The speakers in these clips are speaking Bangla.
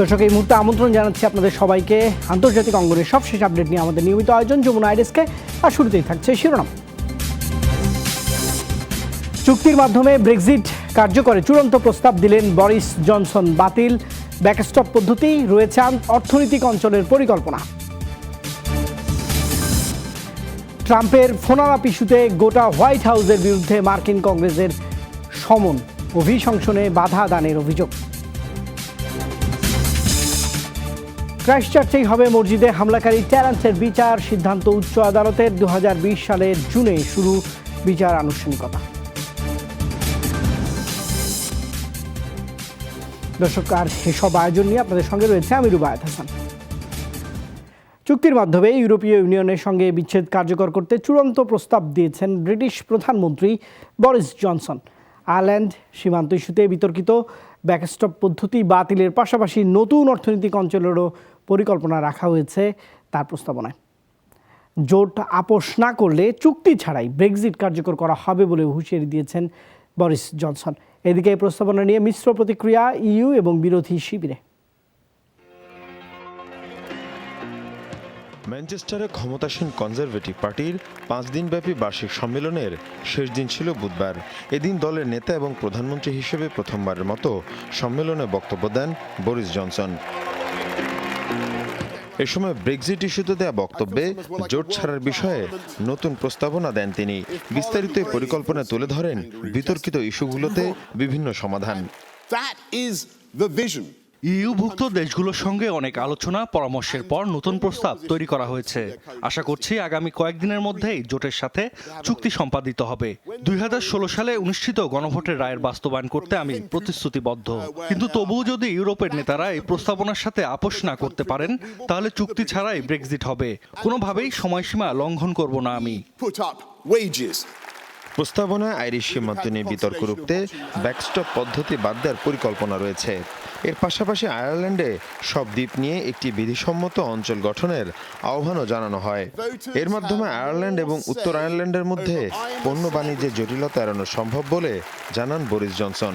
দর্শক, এই মুহূর্তে আমন্ত্রণ জানাচ্ছি আপনাদের সবাইকে। আন্তর্জাতিক অঙ্গনের সবশেষ আপডেট নিয়ে আমাদের নিয়মিত আয়োজন। যমুনা আইডেসকে আর শুরুতেই থাকছে শিরোনাম। চুক্তির মাধ্যমে ব্রেক্সিট কার্যকরে চূড়ান্ত প্রস্তাব দিলেন বরিস জনসন। বাতিল, ব্যাকস্টপ পদ্ধতি রয়েছে অর্থনৈতিক অঞ্চলের পরিকল্পনা। ট্রাম্পের ফোনালাপ ইস্যুতে গোটা হোয়াইট হাউসের বিরুদ্ধে মার্কিন কংগ্রেসের সমন। অভিশংসনে বাধা দানের অভিযোগ। ক্রাইস্টচার্চেই হবে মসজিদে হামলাকারী ট্যারান্সের বিচার, সিদ্ধান্ত উচ্চ আদালতের দু সালের জুনে শুরু বিচার আনুষ্ঠানিকতা। দর্শক, আর এসব আয়োজন নিয়ে আপনাদের সঙ্গে রয়েছে আমি রুবায়ত হাসান। চুক্তির মাধ্যমে ইউরোপীয় ইউনিয়নের সঙ্গে বিচ্ছেদ কার্যকর করতে চূড়ান্ত প্রস্তাব দিয়েছেন ব্রিটিশ প্রধানমন্ত্রী বরিস জনসন। আয়ারল্যান্ড সীমান্ত ইস্যুতে বিতর্কিত ব্যাকস্টপ পদ্ধতি বাতিলের পাশাপাশি নতুন অর্থনৈতিক অঞ্চলেরও পরিকল্পনা রাখা হয়েছে তার প্রস্তাবনায়। জোট আপোষ না করলে চুক্তি ছাড়াই ব্রেক্সিট কার্যকর করা হবে বলে হুঁশিয়ারি দিয়েছেন বরিস জনসন। এদিকে এই প্রস্তাবনা নিয়ে মিশ্র প্রতিক্রিয়া ইইউ এবং বিরোধী শিবিরে। ম্যানচেস্টারে ক্ষমতাসীন কনজারভেটিভ পার্টির পাঁচ দিনব্যাপী বার্ষিক সম্মেলনের শেষ দিন ছিল বুধবার। এদিন দলের নেতা এবং প্রধানমন্ত্রী হিসেবে প্রথমবারের মতো সম্মেলনে বক্তব্য দেন বরিস জনসন। এ সময় ব্রেক্সিট ইস্যুতে দেওয়া বক্তব্যে জোট ছাড়ার বিষয়ে নতুন প্রস্তাবনা দেন তিনি বিস্তারিত পরিকল্পনা তুলে ধরেন বিতর্কিত ইস্যুগুলোতে বিভিন্ন সমাধান That is the vision. ইউভুক্ত দেশগুলোর সঙ্গে অনেক আলোচনা, পরামর্শের পর নতুন প্রস্তাব তৈরি করা হয়েছে। আশা করছি আগামী কয়েকদিনের মধ্যেই জোটের সাথে চুক্তি সম্পাদিত হবে। দুই হাজার ষোলো সালে অনুষ্ঠিত গণভোটের রায়ের বাস্তবায়ন করতে আমি প্রতিশ্রুতিবদ্ধ। কিন্তু তবুও যদি ইউরোপের নেতারা এই প্রস্তাবনার সাথে আপোষ না করতে পারেন, তাহলে চুক্তি ছাড়াই ব্রেক্সিট হবে। কোনোভাবেই সময়সীমা লঙ্ঘন করব না আমি. প্রস্তাবনায় আইরিশ সীমান্ত নিয়ে বিতর্ক রুখতে ব্যাকস্টপ পদ্ধতি বাদ দেওয়ার পরিকল্পনা রয়েছে। এর পাশাপাশি আয়ারল্যান্ডে সব দ্বীপ নিয়ে একটি বিধিসম্মত অঞ্চল গঠনের আহ্বানও জানানো হয়। এর মাধ্যমে আয়ারল্যান্ড এবং উত্তর আয়ারল্যান্ডের মধ্যে পণ্য বাণিজ্যের জটিলতা এড়ানো সম্ভব বলে জানান বরিস জনসন।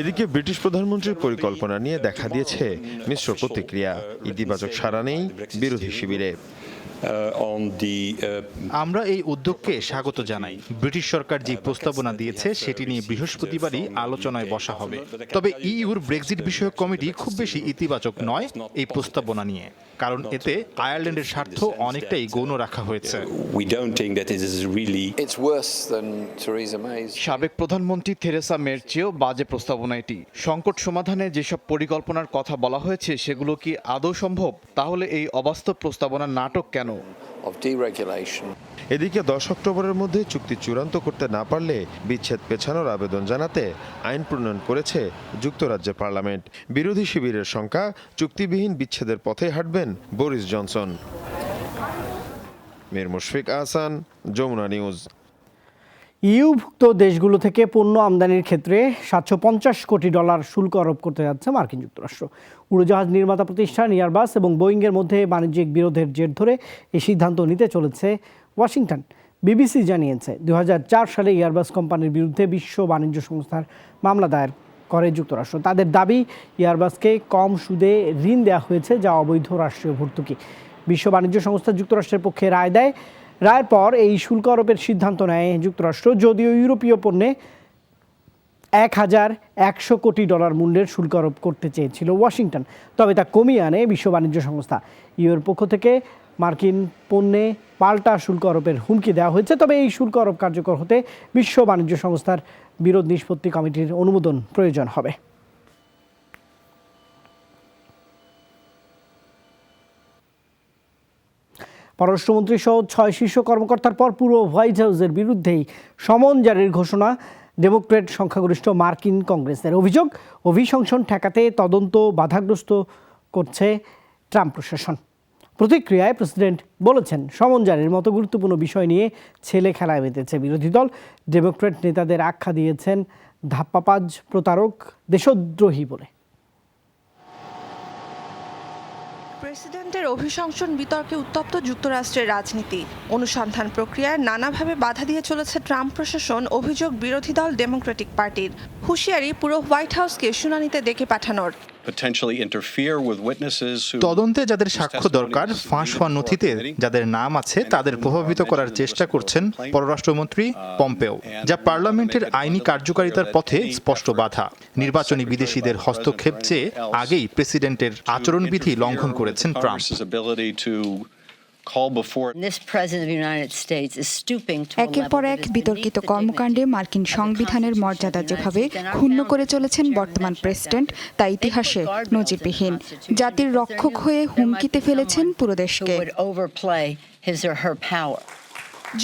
এদিকে ব্রিটিশ প্রধানমন্ত্রীর পরিকল্পনা নিয়ে দেখা দিয়েছে মিশ্র প্রতিক্রিয়া। ইতিবাচক সারা নেই বিরোধী শিবিরে। Uh, uh, আমরা এই উদ্যোগকে স্বাগত জানাই। ব্রিটিশ সরকার যে প্রস্তাবনা দিয়েছে সেটি নিয়ে বৃহস্পতিবারই আলোচনায় বসা হবে। তবে ইইউর ব্রেক্সিট বিষয়ক কমিটি খুব বেশি ইতিবাচক নয় এই প্রস্তাবনা নিয়ে কারণ এতে আয়ারল্যান্ডের স্বার্থ অনেকটাই গৌণ রাখা হয়েছে. সাবেক প্রধানমন্ত্রী থেরেসা মের চেয়েও বাজে প্রস্তাবনা এটি। সংকট সমাধানে যেসব পরিকল্পনার কথা বলা হয়েছে সেগুলো কি আদৌ সম্ভব? তাহলে এই অবাস্তব প্রস্তাবনা নাটক কেন deregulation. এদিকে দশ অক্টোবরের মধ্যে চুক্তি চূড়ান্ত করতে না পারলে বিচ্ছেদ পেছানোর আবেদন জানাতে আইন প্রণয়ন করেছে যুক্তরাজ্যের পার্লামেন্ট। বিরোধী শিবিরের সংখ্যা চুক্তিবিহীন বিচ্ছেদের পথে হাঁটবেন Boris Johnson. Mir Mushfiq Ahsan, Jamuna news. ইউভুক্ত দেশগুলো থেকে পণ্য আমদানির ক্ষেত্রে সাতশো পঞ্চাশ কোটি ডলার শুল্ক আরোপ করতে যাচ্ছে মার্কিন যুক্তরাষ্ট্র। উড়োজাহাজ নির্মাতা প্রতিষ্ঠান ইয়ারবাস এবং বোয়িংয়ের মধ্যে বাণিজ্যিক বিরোধের জের ধরে এই সিদ্ধান্ত নিতে চলেছে ওয়াশিংটন। বিবিসি জানিয়েছে দু হাজার চার সালে এয়ারবাস কোম্পানির বিরুদ্ধে বিশ্ব বাণিজ্য সংস্থার মামলা দায়ের করে যুক্তরাষ্ট্র। তাদের দাবি ইয়ারবাসকে কম সুদে ঋণ দেওয়া হয়েছে যা অবৈধ রাষ্ট্রীয় ভর্তুকি। বিশ্ব বাণিজ্য সংস্থা যুক্তরাষ্ট্রের পক্ষে রায় দেয় রায়ের পর এই শুল্ক আরোপের সিদ্ধান্ত নেয় যুক্তরাষ্ট্র, যদিও ইউরোপীয় পণ্যে এক হাজার একশো কোটি ডলার মূল্যের শুল্ক আরোপ করতে চেয়েছিল ওয়াশিংটন। তবে তা কমিয়ে আনে বিশ্ব বাণিজ্য সংস্থা। ইউর পক্ষ থেকে মার্কিন পণ্যে পাল্টা শুল্ক আরোপের হুমকি দেওয়া হয়েছে। তবে এই শুল্ক আরোপ কার্যকর হতে বিশ্ব বাণিজ্য সংস্থার বিরোধ নিষ্পত্তি কমিটির অনুমোদন প্রয়োজন হবে। পররাষ্ট্রমন্ত্রী সহ ছয় শীর্ষ কর্মকর্তার পর পুরো হোয়াইট হাউসের বিরুদ্ধেই সমন জারির ঘোষণা। ডেমোক্রেট সংখ্যাগরিষ্ঠ মার্কিন কংগ্রেসের অভিযোগ, অভিশংসন ঠেকাতে তদন্ত বাধাগ্রস্ত করছে ট্রাম্প প্রশাসন। প্রতিক্রিয়ায় প্রেসিডেন্ট বলেছেন, সমন জারির মতো গুরুত্বপূর্ণ বিষয় নিয়ে ছেলে খেলায় মেতেছে বিরোধী দল। ডেমোক্রেট নেতাদের আখ্যা দিয়েছেন ধাপ্পাপাজ প্রতারক দেশদ্রোহী বলে। অভিশংসন বিতর্কে উত্তপ্ত যুক্তরাষ্ট্রের রাজনীতি। অনুসন্ধান প্রক্রিয়ায় নানাভাবে বাধা দিয়ে চলেছে ট্রাম্প প্রশাসন, অভিযোগ বিরোধী দল ডেমোক্রেটিক পার্টির। হুঁশিয়ারি পুরো হোয়াইট হাউসকে শুনানিতে ডেকে পাঠানোর। Potentially interfere with witnesses who তদন্তে যাদের সাক্ষ্য দরকার ফাঁস হওয়া নথিতে যাদের নাম আছে তাদের প্রভাবিত করার চেষ্টা করছেন পররাষ্ট্রমন্ত্রী পম্পেও যা পার্লামেন্টের আইনি কার্যকারিতার পথে স্পষ্ট বাধা। নির্বাচনী বিদেশিদের হস্তক্ষেপ চেয়ে আগেই প্রেসিডেন্টের আচরণবিধি লঙ্ঘন করেছেন ট্রাম্প। একের পর এক বিতর্কিত কর্মকাণ্ডে মার্কিন সংবিধানের মর্যাদা যেভাবে ক্ষুণ্ণ করে চলেছেন বর্তমান প্রেসিডেন্ট তা ইতিহাসে নজিরবিহীন জাতির রক্ষক হয়ে হুমকিতে ফেলেছেন পুরো দেশকে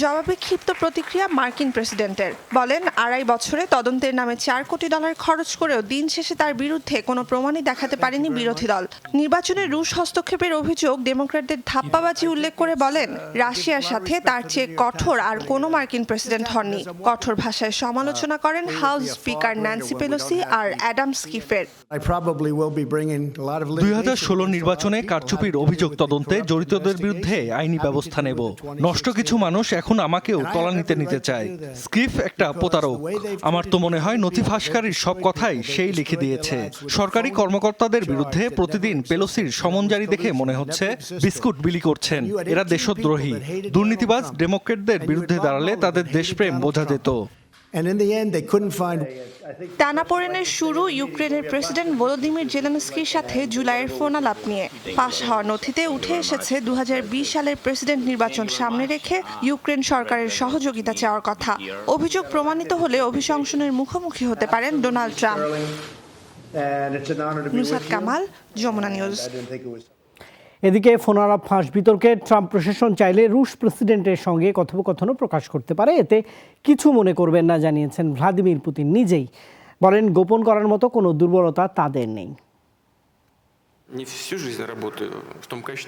জবাবে ক্ষিপ্ত প্রতিক্রিয়া মার্কিন প্রেসিডেন্টের। বলেন আড়াই বছরে তদন্তের নামে চার কোটি ডলার খরচ করেও দিন শেষে তার বিরুদ্ধে কোনো প্রমাণই দেখাতে পারেনি বিরোধী দল। নির্বাচনে রুশ হস্তক্ষেপের অভিযোগ ডেমোক্র্যাটদের ধাপ্পাবাজি উল্লেখ করে বলেন রাশিয়ার সাথে তার চেয়ে কঠোর আর কোনো মার্কিন প্রেসিডেন্ট হননি। কঠোর ভাষায় সমালোচনা করেন হাউস স্পিকার ন্যান্সি পেলোসি আর অ্যাডাম স্কিফের। দুই হাজার ষোলো নির্বাচনে কারচুপির অভিযোগ তদন্তে জড়িতদের বিরুদ্ধে আইনি ব্যবস্থা নেব। নষ্ট কিছু মানুষ এখন আমাকেও তলানিতে নিতে চায়। স্ক্রিফ একটা প্রতারক। আমার তো মনে হয় নথি ফাঁসকারীর সব কথাই সেই লিখে দিয়েছে। সরকারি কর্মকর্তাদের বিরুদ্ধে প্রতিদিন পেলোসির সমন জারি দেখে মনে হচ্ছে বিস্কুট বিলি করছেন। এরা দেশদ্রোহী। দুর্নীতিবাজ ডেমোক্রেটদের বিরুদ্ধে দাঁড়ালে তাদের দেশপ্রেম বোঝা যেত। টানাপোড়েনের শুরু ইউক্রেনের প্রেসিডেন্ট ভলোদিমির জেলেনস্কির সাথে জুলাইয়ের ফোন আলাপ নিয়ে পাশ হওয়া নথিতে উঠে এসেছে দু হাজার বিশ সালের প্রেসিডেন্ট নির্বাচন সামনে রেখে ইউক্রেন সরকারের সহযোগিতা চাওয়ার কথা। অভিযোগ প্রমাণিত হলে অভিশংসনের মুখোমুখি হতে পারেন Donald Trump. Nusad Kamal Jamuna news. এদিকে ফোনারা ফাঁস বিতর্কে ট্রাম্প প্রশাসন চাইলে রুশ প্রেসিডেন্টের সঙ্গে কথোপকথনও প্রকাশ করতে পারে। এতে কিছু মনে করবেন না, জানিয়েছেন ভ্লাদিমির পুতিন নিজেই। বলেন, গোপন করার মতো কোনো দুর্বলতা তাদের নেই।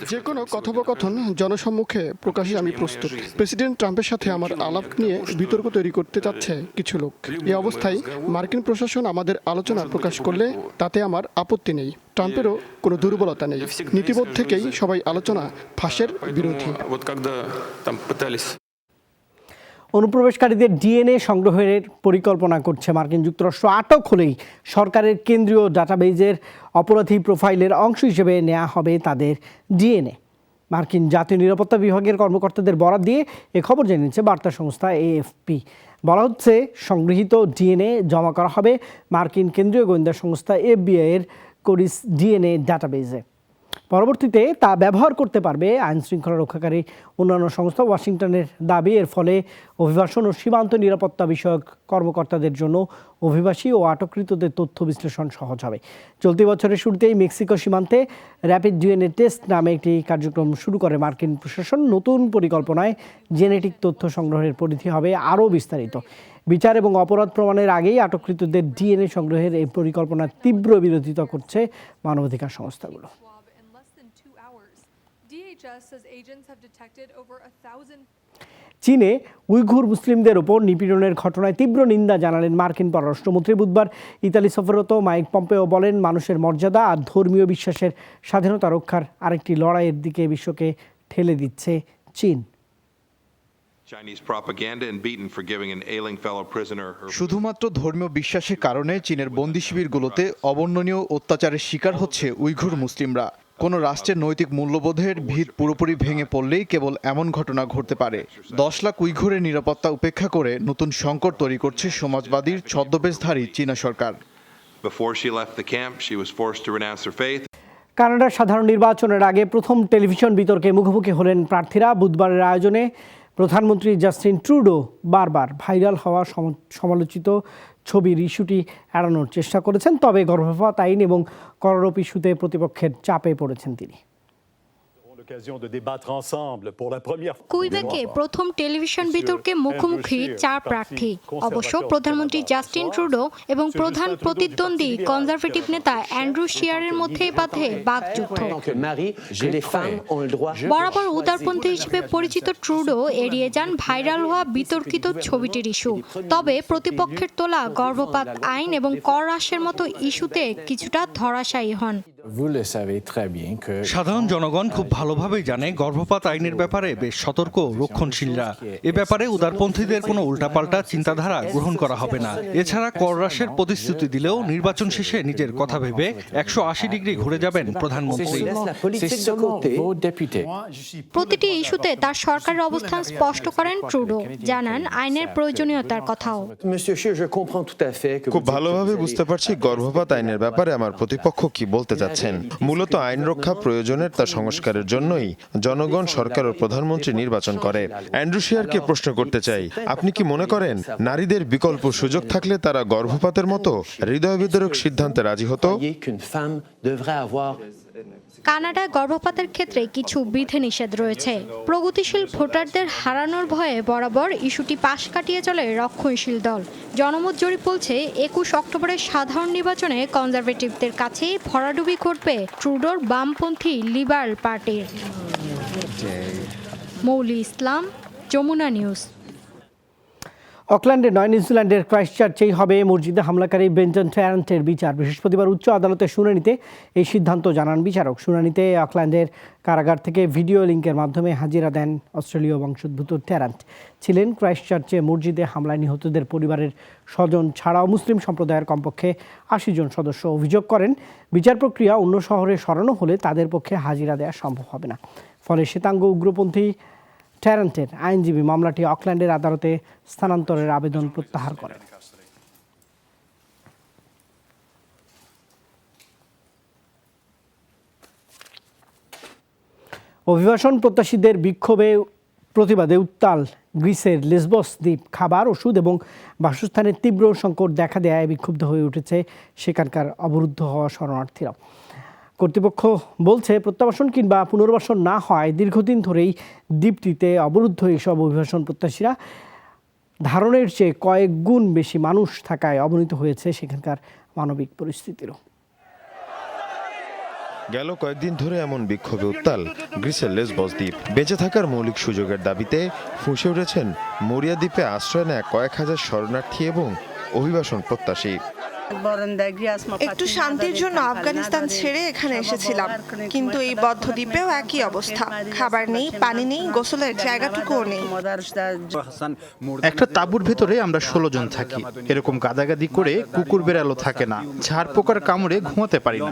যে কোনো কথোপকথন জনসম্মুখে প্রকাশে আমি প্রস্তুত। প্রেসিডেন্ট ট্রাম্পের সাথে আমার আলাপ নিয়ে বিতর্ক তৈরি করতে চাচ্ছে কিছু লোক। এই অবস্থায় মার্কিন প্রশাসন আমাদের আলোচনা প্রকাশ করলে তাতে আমার আপত্তি নেই। ট্রাম্পেরও কোনো দুর্বলতা নেই। নীতিবোধ থেকেই সবাই আলোচনা ফাঁসের বিরোধী। অনুপ্রবেশকারীদের ডিএনএ সংগ্রহের পরিকল্পনা করছে মার্কিন যুক্তরাষ্ট্র। আটক হলেই সরকারের কেন্দ্রীয় ডাটাবেজের অপরাধী প্রোফাইলের অংশ হিসেবে নেওয়া হবে তাদের ডিএনএ। মার্কিন জাতীয় নিরাপত্তা বিভাগের কর্মকর্তাদের বরাদ দিয়ে এ খবর জানিয়েছে বার্তা সংস্থা এএফপি। বলা হচ্ছে, সংগৃহীত ডিএনএ জমা করা হবে মার্কিন কেন্দ্রীয় গোয়েন্দা সংস্থা এফবিআই এর কোরিস ডিএনএ ডাটাবেজে। পরবর্তীতে তা ব্যবহার করতে পারবে আইন শৃঙ্খলা রক্ষাকারী অন্যান্য সংস্থা ওয়াশিংটনের দাবি। এর ফলে অভিবাসন ও সীমান্ত নিরাপত্তা বিষয়ক কর্মকর্তাদের জন্য অভিবাসী ও আটককৃতদের তথ্য বিশ্লেষণ সহজ হবে। চলতি বছরের শুরুতেই মেক্সিকো সীমান্তে র্যাপিড ডিএনএ টেস্ট নামে একটি কার্যক্রম শুরু করে মার্কিন প্রশাসন। নতুন পরিকল্পনায় জেনেটিক তথ্য সংগ্রহের পরিধি হবে আরও বিস্তারিত। বিচার এবং অপরাধ প্রমাণের আগেই আটককৃতদের ডিএনএ সংগ্রহের এই পরিকল্পনার তীব্র বিরোধিতা করছে মানবাধিকার সংস্থাগুলো। চীনে উইঘুর মুসলিমদের ওপর নিপীড়নের ঘটনায় তীব্র নিন্দা জানালেন মার্কিন পররাষ্ট্রমন্ত্রী বুধবার। ইতালি সফররত মাইক পম্পেও বলেন মানুষের মর্যাদা আর ধর্মীয় বিশ্বাসের স্বাধীনতা রক্ষার আরেকটি লড়াইয়ের দিকে বিশ্বকে ঠেলে দিচ্ছে চীন। শুধুমাত্র ধর্মীয় বিশ্বাসের কারণে চীনের বন্দি শিবিরগুলোতে অবর্ণনীয় অত্যাচারের শিকার হচ্ছে উইঘুর মুসলিমরা। কোনো রাষ্ট্রের নৈতিক মূল্যবোধের ভিত পুরোপুরি ভেঙে পড়লেই কেবল এমন ঘটনা ঘটতে পারে। দশ লাখ উইঘুরের নিরাপত্তা উপেক্ষা করে নতুন সংকট তৈরি করছে সমাজবাদীর ছদ্মবেশধারী চীনা সরকার। কানাডার সাধারণ নির্বাচনের আগে প্রথম টেলিভিশন বিতর্কে মুখোমুখি হলেন প্রার্থীরা। বুধবারের আয়োজনে প্রধানমন্ত্রী জাস্টিন ট্রুডো বারবার ভাইরাল হওয়া সমালোচিত ছবির ইস্যুটি এড়ানোর চেষ্টা করেছেন, তবে গর্ভপাত আইন এবং করারোপ ইস্যুতে প্রতিপক্ষের চাপে পড়েছেন তিনি। কুইবেকে প্রথম টেলিভিশন বিতর্কে মুখোমুখি চার প্রার্থী অবশ্য প্রধানমন্ত্রী জাস্টিন ট্রুডো এবং প্রধান প্রতিদ্বন্দ্বী কনজারভেটিভ নেতা অ্যান্ড্রু শিয়ারের মধ্যে বাধে বাকযুদ্ধ বরাবর উদারপন্থী হিসেবে পরিচিত ট্রুডো এড়িয়ে যান ভাইরাল হওয়া বিতর্কিত ছবিটির ইস্যু তবে প্রতিপক্ষের তোলা গর্ভপাত আইন এবং কর হ্রাসের মতো ইস্যুতে কিছুটা ধরাশায়ী হন সাধারণ জনগণ খুব ভালোভাবেই জানে গর্ভপাত আইনের ব্যাপারে বেশ সতর্ক রক্ষণশীলরা। এ ব্যাপারে উদারপন্থীদের কোনো উল্টাপাল্টা চিন্তাধারা গ্রহণ করা হবে না। এছাড়া কর হ্রাসের প্রতিশ্রুতি দিলেও নির্বাচন শেষে নিজের কথা ভেবে একশো আশি ডিগ্রি ঘুরে যাবেন প্রধানমন্ত্রী। প্রতিটি ইস্যুতে তার সরকারের অবস্থান স্পষ্ট করেন ট্রুডো। জানান আইনের প্রয়োজনীয়তার কথাও। খুব ভালোভাবে বুঝতে পারছি গর্ভপাত আইনের ব্যাপারে আমার প্রতিপক্ষ কি বলতে যাচ্ছেন মূলত আইন রক্ষা প্রয়োজনের তা সংস্কারের জন্যই জনগণ সরকার ও প্রধানমন্ত্রী নির্বাচন করে। অ্যান্ড্রুশিয়ারকে প্রশ্ন করতে চাই, আপনি কি মনে করেন নারীদের বিকল্প সুযোগ থাকলে তারা গর্ভপাতের মতো হৃদয় বিদারক সিদ্ধান্তে রাজি হতো? কানাডায় গর্ভপাতের ক্ষেত্রে কিছু বিধিনিষেধ রয়েছে। প্রগতিশীল ভোটারদের হারানোর ভয়ে বরাবর ইস্যুটি পাশ কাটিয়ে চলে রক্ষণশীল দল। জনমত জরিপ বলছে একুশ অক্টোবরের সাধারণ নির্বাচনে কনজারভেটিভদের কাছে ভরাডুবি ঘটবে ট্রুডোর বামপন্থী লিবারেল পার্টির। মৌলি ইসলাম যমুনা নিউজ। অকল্যান্ডে নয়, নিউজিল্যান্ডের ক্রাইস্টচার্চেই হবে মসজিদে হামলাকারী বেঞ্জন ট্যারান্টের বিচার। বৃহস্পতিবার উচ্চ আদালতে শুনানিতে এই সিদ্ধান্ত জানান বিচারক। শুনানিতে অকল্যান্ডের কারাগার থেকে ভিডিও লিঙ্কের মাধ্যমে হাজিরা দেন অস্ট্রেলীয় বংশোদ্ভূত ট্যারান্ট ছিলেন ক্রাইস্টচার্চে মসজিদে হামলায় নিহতদের পরিবারের স্বজন ছাড়াও মুসলিম সম্প্রদায়ের কমপক্ষে আশি জন সদস্য অভিযোগ করেন। বিচার প্রক্রিয়া অন্য শহরে সরানো হলে তাদের পক্ষে হাজিরা দেওয়া সম্ভব হবে না। ফলে শ্বেতাঙ্গ উগ্রপন্থী ট্যারেন্টের আইনজীবী মামলাটি অকল্যান্ডের আদালতে স্থানান্তরের আবেদন প্রত্যাহার করেন অভিবাসন প্রত্যাশীদের বিক্ষোভে, প্রতিবাদে উত্তাল গ্রিসের লেসবস দ্বীপ খাবার, ওষুধ এবং বাসস্থানের তীব্র সংকট দেখা দেয় বিক্ষুব্ধ হয়ে উঠেছে সেখানকার অবরুদ্ধ হওয়া শরণার্থীরা কর্তৃপক্ষ বলছে, প্রত্যাবাসন কিংবা পুনর্বাসন না হয়, দীর্ঘদিন ধরেই দ্বীপটিতে অবরুদ্ধ এইসব অভিবাসন প্রত্যাশীরা। ধারণের চেয়ে কয়েক গুণ বেশি মানুষ থাকায় অবনীত হয়েছে সেখানকার মানবিক পরিস্থিতিরও। গেল কয়েকদিন ধরে এমন বিক্ষোভে উত্তাল। গ্রিসের লেসবস দ্বীপ। বেঁচে থাকার মৌলিক সুযোগের দাবিতে ফুঁসে উঠেছেন মরিয়া দ্বীপে আশ্রয় নেয় কয়েক হাজার শরণার্থী এবং অভিবাসন প্রত্যাশী। একটু শান্তির জন্য আফগানিস্তান ছেড়ে এখানে এসেছিলাম। কিন্তু এই বদ্ধ দ্বীপেও একই অবস্থা। খাবার নেই, পানি নেই, গোসলের জায়গাটুকুও নেই। একটা তাঁবুর ভেতরে আমরা ষোলো জন থাকি। এরকম গাদাগাদি করে কুকুর বেড়ালো থাকে না। ঝাড় পোকার কামড়ে ঘুমাতে পারি না।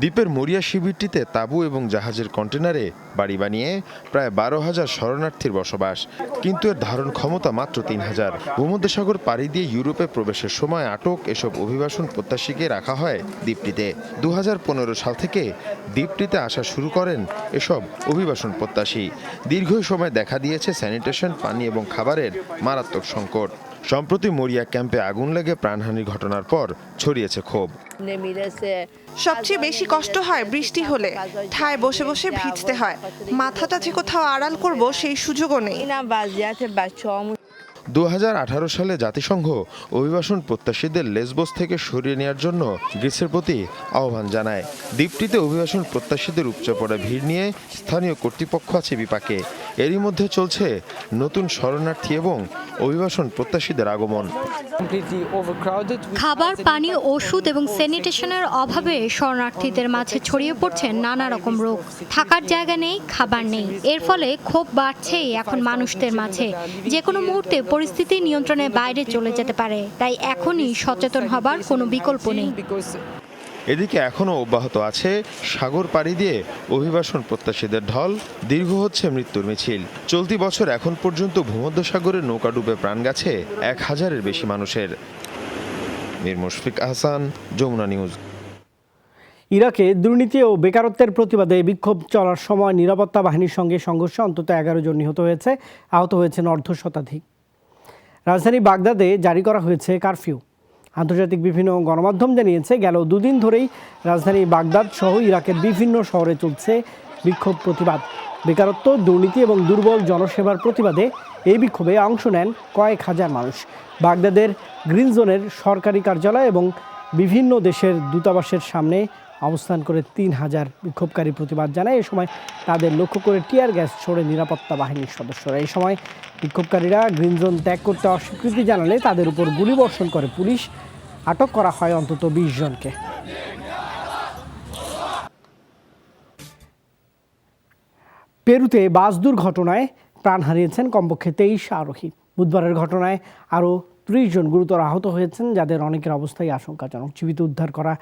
দ্বীপের মরিয়া শিবিরটিতে তাঁবু এবং জাহাজের কন্টেনারে বাড়ি বানিয়ে প্রায় বারো হাজার শরণার্থীর বসবাস। কিন্তু এর ধারণ ক্ষমতা মাত্র তিন হাজার। ভূমধ্যসাগর পাড়ি দিয়ে ইউরোপে প্রবেশের সময় আটক এসব অভিবাসন প্রত্যাশীকে রাখা হয় দ্বীপটিতে। দু হাজার পনেরো সাল থেকে দ্বীপটিতে আসা শুরু করেন এসব অভিবাসন প্রত্যাশী। দীর্ঘ সময় দেখা দিয়েছে স্যানিটেশন, পানি এবং খাবারের মারাত্মক সংকট। সম্প্রতি মরিয়া ক্যাম্পে আগুন লেগে প্রাণহানির ঘটনার পর ছড়িয়েছে ক্ষোভ। সবচেয়ে বেশি কষ্ট হয় বৃষ্টি হলে। ঠায় বসে বসে ভিজতে হয়। মাথাটা যে কোথাও আড়াল করব সেই সুযোগও নেই। দু সালে জাতিসংঘ অভিবাসন প্রত্যাশীদের লেসবস থেকে সরিয়ে নেওয়ার জন্য গ্রিসের প্রতি আহ্বান জানায়। দ্বীপটিতে অভিবাসন প্রত্যাশীদের উপচে পড়া ভিড় নিয়ে স্থানীয় কর্তৃপক্ষ আছে বিপাকে। এরই মধ্যে চলছে নতুন শরণার্থী এবং অভিবাসন প্রত্যাশীদের আগমন। খাবার, পানি, ওষুধ এবং স্যানিটেশনের অভাবে শরণার্থীদের মাঝে ছড়িয়ে পড়ছে নানা রকম রোগ। থাকার জায়গা নেই, খাবার নেই। এর ফলে ক্ষোভ বাড়ছেই এখন মানুষদের মাঝে। যে কোনো মুহূর্তে পরিস্থিতি নিয়ন্ত্রণের বাইরে চলে যেতে পারে। তাই এখনই সচেতন হবার কোনো বিকল্প নেই। এদিকে এখনও অব্যাহত আছে সাগর পাড়ি দিয়ে অভিবাসন প্রত্যাশীদের ঢল, দীর্ঘ হচ্ছে মৃত্যুর মিছিল। চলতি বছর এখন পর্যন্ত ভূমধ্যসাগরে নৌকা ডুবে প্রাণ গেছে এক হাজারের বেশি মানুষের। মীর মুশফিক আহসান, যমুনা নিউজ। ইরাকে দুর্নীতি ও বেকারত্বের প্রতিবাদে বিক্ষোভ চলার সময় নিরাপত্তা বাহিনীর সঙ্গে সংঘর্ষে অন্তত এগারো জন নিহত হয়েছে, আহত হয়েছেন অর্ধ শতাধিক। রাজধানী বাগদাদে জারি করা হয়েছে কারফিউ। আন্তর্জাতিক বিভিন্ন গণমাধ্যম জানিয়েছে, গেল দুদিন ধরেই রাজধানী বাগদাদ সহ ইরাকের বিভিন্ন শহরে চলছে বিক্ষোভ প্রতিবাদ। বেকারত্ব, দুর্নীতি এবং দুর্বল জনসেবার প্রতিবাদে এই বিক্ষোভে অংশ নেন কয়েক হাজার মানুষ। বাগদাদের গ্রিন জোনের সরকারি কার্যালয় এবং বিভিন্ন দেশের দূতাবাসের সামনে অবস্থান করে তিন হাজার বিক্ষোভকারী প্রতিবাদ জানায়। এ সময় তাদের লক্ষ্য করে টিয়ার গ্যাস ছড়ে নিরাপত্তা বাহিনীর সদস্যরা। এই সময় বিক্ষোভকারীরা গ্রিন জোন ত্যাগ করতে অস্বীকৃতি জানালে তাদের উপর গুলিবর্ষণ করে পুলিশ। আটক করা হয় অন্তত বিশ জনকে। পেরুতে বাস দুর্ঘটনায় প্রাণ হারিয়েছেন কমপক্ষে তেইশ আরোহী। বুধবারের ঘটনায় আরও ত্রিশ জন গুরুতর আহত হয়েছেন, যাদের অনেকের অবস্থাই আশঙ্কাজনক। জীবিত উদ্ধার করা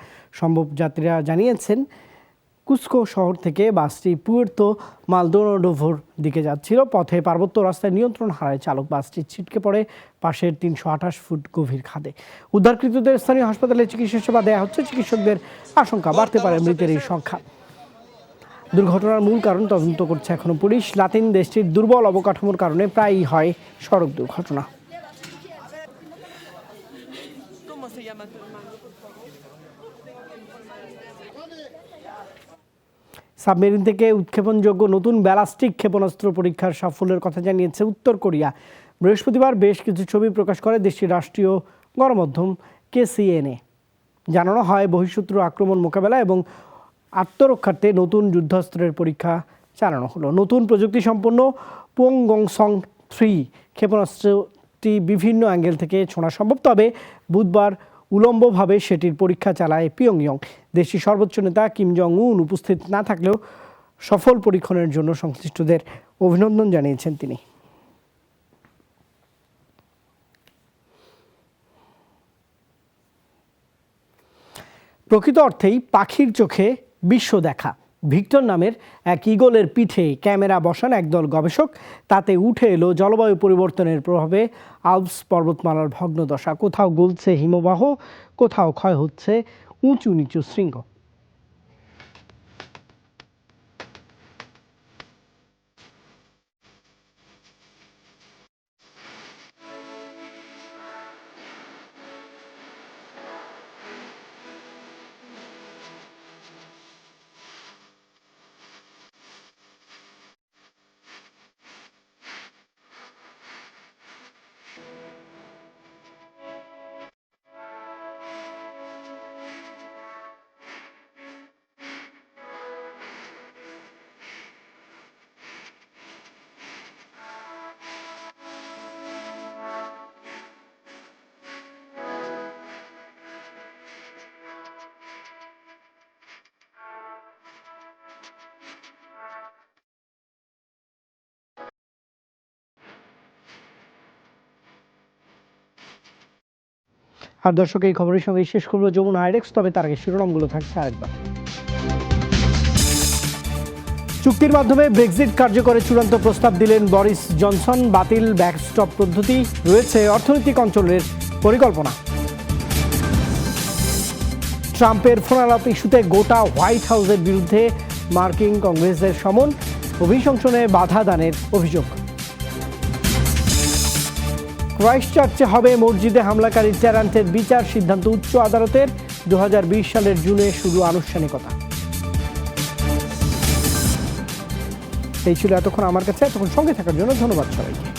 সম্ভব যাত্রীরা জানিয়েছেন কুস্কো শহর থেকে বাসটি পুয়ের্তো মালদোনোডোভোর দিকে যাচ্ছিল। পথে পার্বত্য রাস্তায় নিয়ন্ত্রণ হারায় চালক। বাসটি ছিটকে পড়ে পাশের তিনশো আঠাশ ফুট গভীর খাদে। উদ্ধারকৃতদের স্থানীয় হাসপাতালে চিকিৎসা সেবা দেওয়া হচ্ছে। চিকিৎসকদের আশঙ্কা বাড়তে পারে মৃতের এই সংখ্যা। দুর্ঘটনার মূল কারণ তদন্ত করছে এখনও পুলিশ। লাতিন দেশটির দুর্বল অবকাঠামোর কারণে প্রায়ই হয় সড়ক দুর্ঘটনা। সাবমেরিন থেকে উৎক্ষেপণযোগ্য নতুন ব্যালাস্টিক ক্ষেপণাস্ত্র পরীক্ষার সাফল্যের কথা জানিয়েছে উত্তর কোরিয়া। বৃহস্পতিবার বেশ কিছু ছবি প্রকাশ করে দেশটির রাষ্ট্রীয় গণমাধ্যম কেসিএনএ। জানানো হয়, বহিঃশত্রু আক্রমণ মোকাবেলা এবং আত্মরক্ষার্থে নতুন যুদ্ধাস্ত্রের পরীক্ষা চালানো হলো। নতুন প্রযুক্তি সম্পন্ন পোং গংসং থ্রি ক্ষেপণাস্ত্রটি বিভিন্ন অ্যাঙ্গেল থেকে ছোঁড়া সম্ভব। তবে বুধবার উলম্বভাবে সেটির পরীক্ষা চালায় পিয়ংইয়ং। দেশটির সর্বোচ্চ নেতা কিম জং উন উপস্থিত না থাকলেও সফল পরীক্ষণের জন্য সংশ্লিষ্টদের অভিনন্দন জানিয়েছেন তিনি। প্রকৃত অর্থেই পাখির চোখে বিশ্ব দেখা। ভিক্টর নামের এক ইগলের পিঠে ক্যামেরা বসান একদল গবেষক। তাতে উঠে এলো জলবায়ু পরিবর্তনের প্রভাবে আলপস পর্বতমালার ভগ্নদশা। কোথাও গলছে হিমবাহ, কোথাও ক্ষয় হচ্ছে উঁচু নিচু শৃঙ্গ। আর দর্শক, এই খবরের সঙ্গে শেষ করব যমুনা হাইডেক্স, তবে তার আগে শিরোনামগুলো থাকছে আরেকবার। চুক্তির মাধ্যমে ব্রেক্সিট কার্যকরে চূড়ান্ত প্রস্তাব দিলেন বরিস জনসন, বাতিল ব্যাকস্টপ পদ্ধতি, রয়েছে অর্থনৈতিক অঞ্চলের পরিকল্পনা। ট্রাম্পের ফোনালাপ ইস্যুতে গোটা হোয়াইট হাউসের বিরুদ্ধে মার্কিন কংগ্রেসের সমন, অভিশংসনে বাধা দানের অভিযোগ। ক্রাইস্ট চার্চে হবে মসজিদে হামলাকারী টেরান্টের বিচার সিদ্ধান্ত উচ্চ আদালতের। দু হাজার বিশ সালের জুনে শুরু আনুষ্ঠানিকতা। এই ছিল এতক্ষণ আমার কাছে। এতক্ষণ সঙ্গে থাকার জন্য ধন্যবাদ সবাইকে।